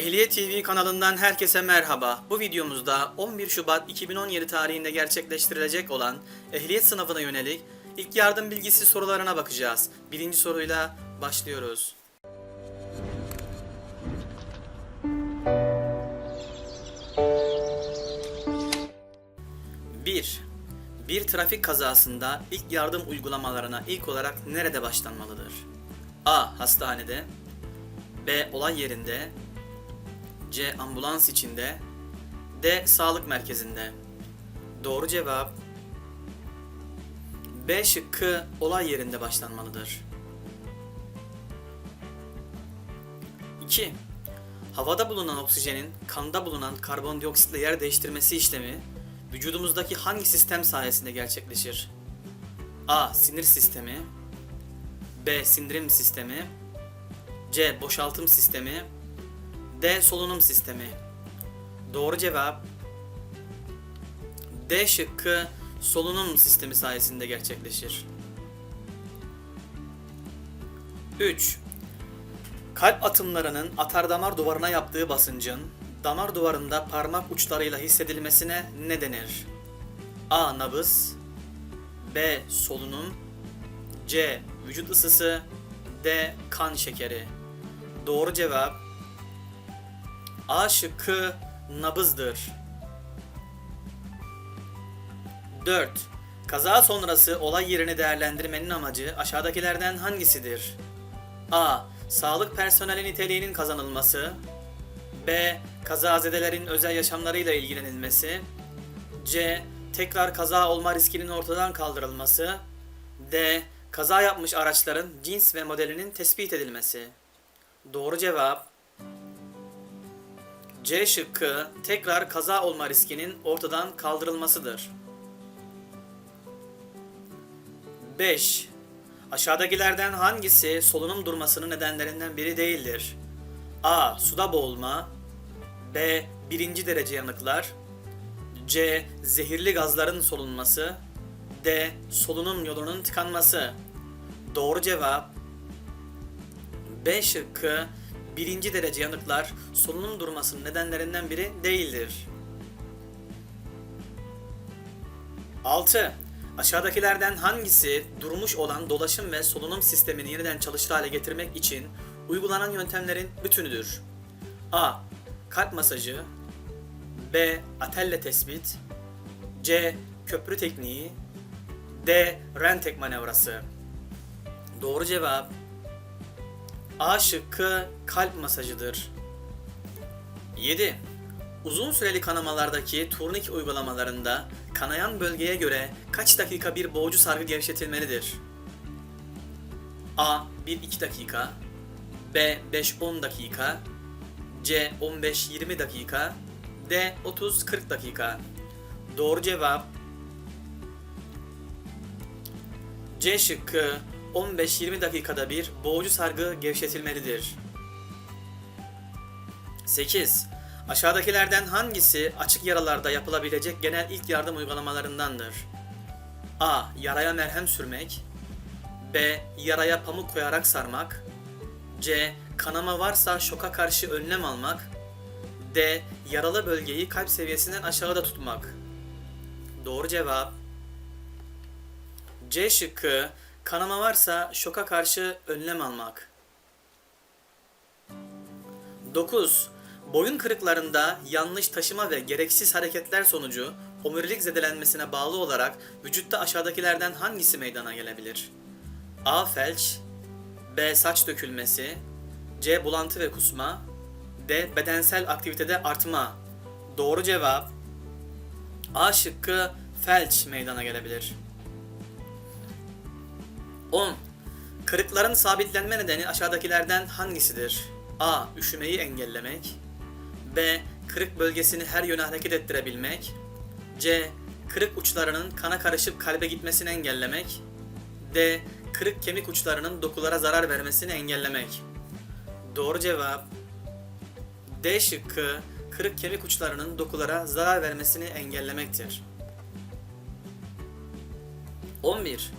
Ehliyet TV kanalından herkese merhaba. Bu videomuzda 11 Şubat 2017 tarihinde gerçekleştirilecek olan ehliyet sınavına yönelik ilk yardım bilgisi sorularına bakacağız. Birinci soruyla başlıyoruz. Bir, bir trafik kazasında ilk yardım uygulamalarına ilk olarak nerede başlanmalıdır? A. Hastanede B. Olay yerinde C. Ambulans içinde D. Sağlık merkezinde Doğru cevap B şıkkı olay yerinde başlanmalıdır. 2. Havada bulunan oksijenin kanda bulunan karbondioksitle yer değiştirmesi işlemi vücudumuzdaki hangi sistem sayesinde gerçekleşir? A. Sinir sistemi B. Sindirim sistemi C. Boşaltım sistemi D. Solunum sistemi Doğru cevap D şıkkı solunum sistemi sayesinde gerçekleşir. 3. Kalp atımlarının atardamar duvarına yaptığı basıncın damar duvarında parmak uçlarıyla hissedilmesine ne denir? A. Nabız B. Solunum C. Vücut ısısı D. Kan şekeri Doğru cevap A şıkkı nabızdır. 4. Kaza sonrası olay yerini değerlendirmenin amacı aşağıdakilerden hangisidir? A. Sağlık personeli niteliğinin kazanılması B. Kazazedelerin özel yaşamlarıyla ilgilenilmesi C. Tekrar kaza olma riskinin ortadan kaldırılması D. Kaza yapmış araçların cins ve modelinin tespit edilmesi Doğru cevap C şıkkı tekrar kaza olma riskinin ortadan kaldırılmasıdır. 5. Aşağıdakilerden hangisi solunum durmasının nedenlerinden biri değildir? A. Suda boğulma B. Birinci derece yanıklar C. Zehirli gazların solunması D. Solunum yolunun tıkanması Doğru cevap B şıkkı birinci derece yanıklar solunum durmasının nedenlerinden biri değildir. 6. Aşağıdakilerden hangisi durmuş olan dolaşım ve solunum sistemini yeniden çalışır hale getirmek için uygulanan yöntemlerin bütünüdür? A. Kalp masajı B. Atelle tespit C. Köprü tekniği D. Rentek manevrası Doğru cevap A şıkkı kalp masajıdır. 7. Uzun süreli kanamalardaki turnik uygulamalarında kanayan bölgeye göre kaç dakika bir boğucu sargı gevşetilmelidir? A. 1-2 dakika B. 5-10 dakika C. 15-20 dakika D. 30-40 dakika Doğru cevap C şıkkı 15-20 dakikada bir boğucu sargı gevşetilmelidir. 8. Aşağıdakilerden hangisi açık yaralarda yapılabilecek genel ilk yardım uygulamalarındandır? A. Yaraya merhem sürmek B. Yaraya pamuk koyarak sarmak C. Kanama varsa şoka karşı önlem almak D. Yaralı bölgeyi kalp seviyesinden aşağıda tutmak Doğru cevap C şıkkı Kanama varsa şoka karşı önlem almak. 9. Boyun kırıklarında yanlış taşıma ve gereksiz hareketler sonucu omurilik zedelenmesine bağlı olarak vücutta aşağıdakilerden hangisi meydana gelebilir? A. Felç B. Saç dökülmesi C. Bulantı ve kusma D. Bedensel aktivitede artma Doğru cevap A şıkkı felç meydana gelebilir. 10. Kırıkların sabitlenme nedeni aşağıdakilerden hangisidir? A. Üşümeyi engellemek B. Kırık bölgesini her yöne hareket ettirebilmek C. Kırık uçlarının kana karışıp kalbe gitmesini engellemek D. Kırık kemik uçlarının dokulara zarar vermesini engellemek Doğru cevap D şıkkı kırık kemik uçlarının dokulara zarar vermesini engellemektir. 11.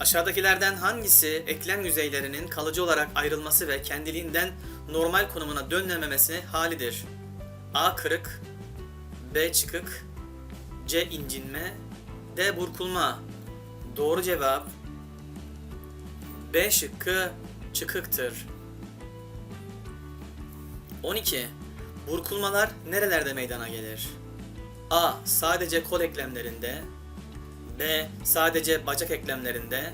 Aşağıdakilerden hangisi eklem yüzeylerinin kalıcı olarak ayrılması ve kendiliğinden normal konumuna dönmemesi halidir. A. Kırık B. Çıkık C. incinme D. Burkulma Doğru cevap B şıkkı çıkıktır. 12. Burkulmalar nerelerde meydana gelir? A. Sadece kol eklemlerinde B. Sadece bacak eklemlerinde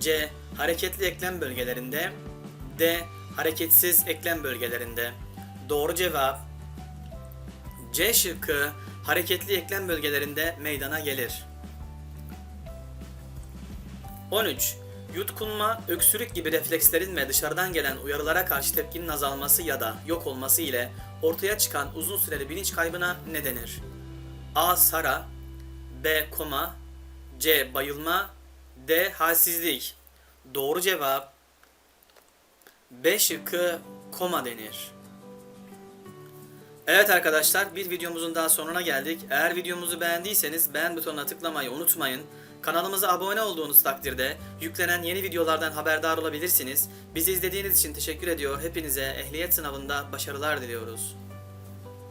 C. Hareketli eklem bölgelerinde D. Hareketsiz eklem bölgelerinde Doğru cevap C şıkkı hareketli eklem bölgelerinde meydana gelir. 13. Yutkunma, öksürük gibi reflekslerin ve dışarıdan gelen uyarılara karşı tepkinin azalması ya da yok olması ile ortaya çıkan uzun süreli bilinç kaybına ne denir? A. Sara B. Koma C. Bayılma D. Halsizlik Doğru cevap B şıkkı koma denir. Evet arkadaşlar bir videomuzun daha sonuna geldik. Eğer videomuzu beğendiyseniz beğen butonuna tıklamayı unutmayın. Kanalımıza abone olduğunuz takdirde yüklenen yeni videolardan haberdar olabilirsiniz. Bizi izlediğiniz için teşekkür ediyor. Hepinize ehliyet sınavında başarılar diliyoruz.